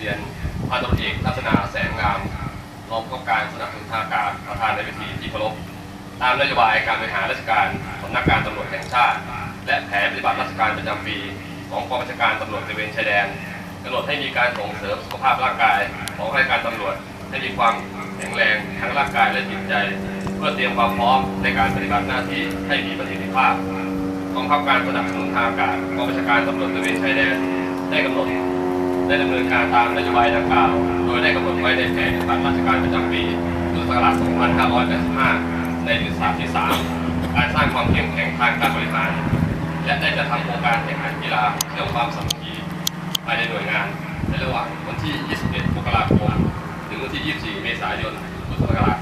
เรียนพันตำรวจเอกลักษณะแสงงามรองผู้กำกับการสนับสนุนทางการประธานในพิธีที่เคารพตามนโยบายการบริหารราชการสำนักงานตำรวจแห่งชาติ และแผนปฏิบัติราชการประจำปี ของกองบัญชาการตำรวจตระเวนชายแดนกำหนดให้มีการส่งเสริมสุขภาพร่างกาย ของข้าราชการตำรวจให้มีความแข็งแรงทั้งร่างกายและจิตใจ เพื่อเตรียมความพร้อมในการปฏิบัติหน้าที่ให้มีประสิทธิภาพกองทัพการสนับสนุนทางอากาศกองบัญชาการตำรวจตระเวนชายแดนได้กำหนด ได้ดำเนินการตามนโยบายดังกล่าว โดยได้กำหนดไว้ในแผนปฏิบัติราชการประจำปีพุทธศักราช2585 ในยุทธศาสตร์ที่ 3 การสร้างความเข้มแข็งทางการบริหาร และได้จัดทำโครงการแข่งขันกีฬาเชื่อความสามัคคีภายในหน่วยงาน ในระหว่างวันที่ 21 มกราคม ถึงวันที่ 24 เมษายน พุทธศักราช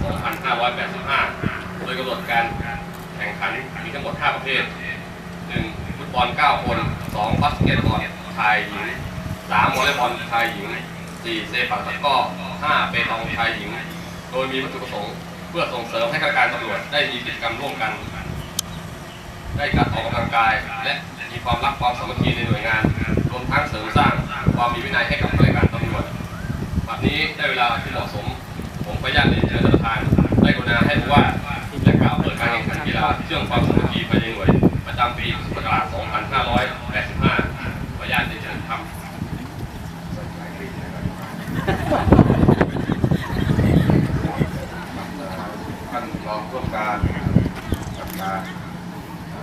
2585 โดยกำหนดการแข่งขันมีทั้งหมด 5 ประเภท 1. ฟุตบอล 9 คน 2. บาสเกตบอลชายหญิง 3. วอลเลย์บอลชายหญิง 4. เซปักตะก้อ 5. เปตองชายหญิง โดยมีวัตถุประสงค์ เพื่อส่งเสริมให้ข้าราชการตำรวจได้มีกิจกรรมร่วมกัน ได้การออกกำลังกาย และมีความรักความสามัคคีในหน่วยงาน รวมทั้งเสริมสร้างความมีวินัยให้กับข้าราชการตำรวจบัดนี้ได้เวลาที่เหมาะสม ผมขออนุญาตเรียนเชิญท่านประธานได้กรุณาให้ผู้ว่าและกล่าวเปิดการแข่งขันกีฬาเชื่อมความสามัคคีภายในหน่วย ประจำปีพุทธศักราช 2585 ขออนุญาตเรียนเชิญครับ ท่านรองผู้ว่าการกับการ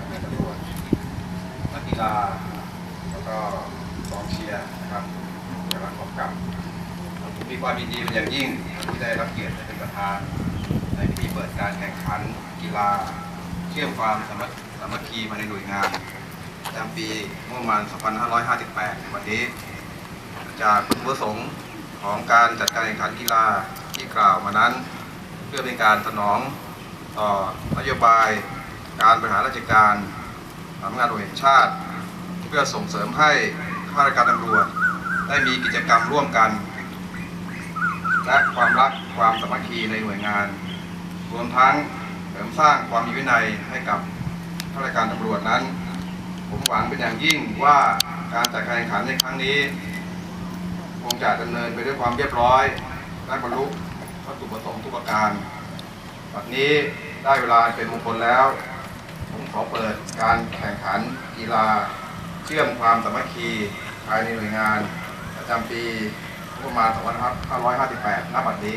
ในตำรวจนักกีฬาแล้วก็กองเชียร์นะครับกำลังกำกับผมมีความยินดีเป็นอย่างยิ่งที่ได้รับเกียรติเป็นประธาน ในพิธีเปิดการแข่งขันกีฬาเชื่อมความสามัคสามัคคีภาในหน่วยงานประจำปีงบประมาณ 2558 ในวันนี้ จากวัตถุประสงค์ ของการจัดการแข่งขันกีฬาที่กล่าวมานั้น เพื่อเป็นการสนองต่อนโยบายการบริหารราชการสำนักงานตำรวจแห่งชาติ เพื่อส่งเสริมให้ข้าราชการตำรวจได้มีกิจกรรมร่วมกัน และความรักความสามัคคีในหน่วยงาน รวมทั้งเสริมสร้างความมีวินัยให้กับข้าราชการตำรวจนั้น ผมหวังเป็นอย่างยิ่งว่าการจัดการแข่งขันในครั้งนี้ งจะดำเนินไปด้วยความเรียบร้อยและบรรลุวัตถุประสงค์ทุกประการวันนี้ได้เวลาเป็นมงคลแล้ว ผมขอเปิดการแข่งขันกีฬา เชื่อมความสามัคคีภายในหน่วยงาน ประจำปีประมาณ 2558 ณ บัดนี้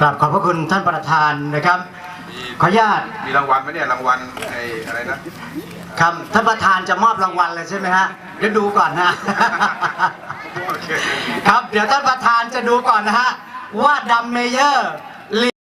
กราบขอบพระคุณท่านประธานนะครับ ขออนุญาตมีรางวัลไหมเนี่ยรางวัลไอ้อะไรนะครับท่านประธานจะมอบรางวัลเลยใช่ไหมฮะเดี๋ยวดูก่อนนะโอเคครับเดี๋ยวท่านประธานจะดูก่อนนะฮะว่าดัมเมเยอร์